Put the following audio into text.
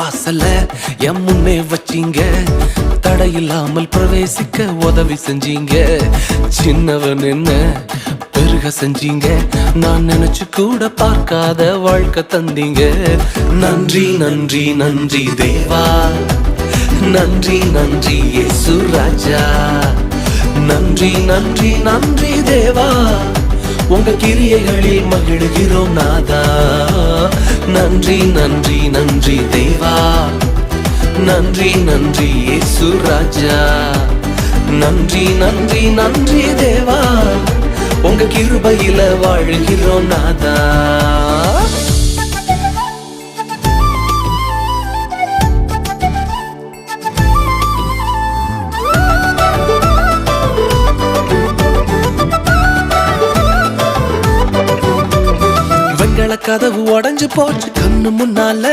வாசல்ல என் முன்னே வச்சீங்க. தடையில்லாமல் பிரவேசிக்க உதவி செஞ்சீங்க. சின்னவன் என்ன பெருக செஞ்சீங்க? நான் நினைச்சு கூட பார்க்காத வாழ்க்கை தந்தீங்க. நன்றி நன்றி நன்றி தேவா. நன்றி நன்றி இயேசு ராஜா. நன்றி நன்றி நன்றி தேவா. உங்க கிரியைகளில் மகிழ்கிறோம் நாதா. நன்றி நன்றி நன்றி தேவா. நன்றி நன்றி இயேசு ராஜா. நன்றி நன்றி நன்றி தேவா. உங்க கிருபையில வாழ்கிறோம் நாதா. வெண்கல கதவு உடஞ்சு போச்சு. கண்ணு முன்னால